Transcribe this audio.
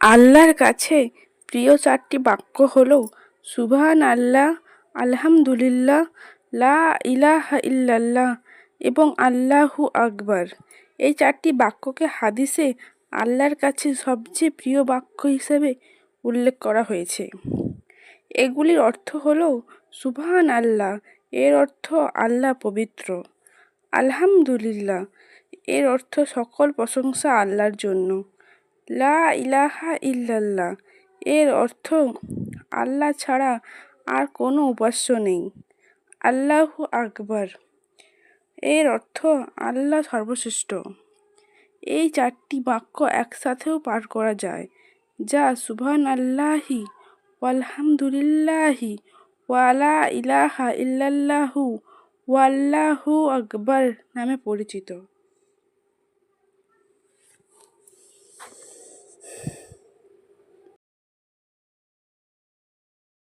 আল্লাহর কাছে প্রিয় চারটি বাক্য হল, সুবহান আল্লাহ, আলহামদুলিল্লাহ, লা ইলাহা ইল্লাল্লাহ এবং আল্লাহু আকবার। এই চারটি বাক্যকে হাদিসে আল্লাহর কাছে সবচেয়ে প্রিয় বাক্য হিসেবে উল্লেখ করা হয়েছে। এগুলির অর্থ হল, সুবহান আল্লাহ, এর অর্থ আল্লাহ পবিত্র। আলহামদুলিল্লাহ, এর অর্থ সকল প্রশংসা আল্লাহর জন্য। লা ইলাহা ইল্লাল্লাহ। এর অর্থ, আল্লাহ ছাড়া আর কোনো উপাস্য নেই। আল্লাহু আকবর। এর অর্থ, আল্লাহ সর্বশ্রেষ্ঠ। এই চারটি বাক্য একসাথেও পাঠ করা যায়, যা সুবহান আল্লাহি আলহামদুলিল্লাহি ওয়ালা ইলাহা ইল্লাল্লাহু ওয়াল্লাহু আকবর নামে পরিচিত।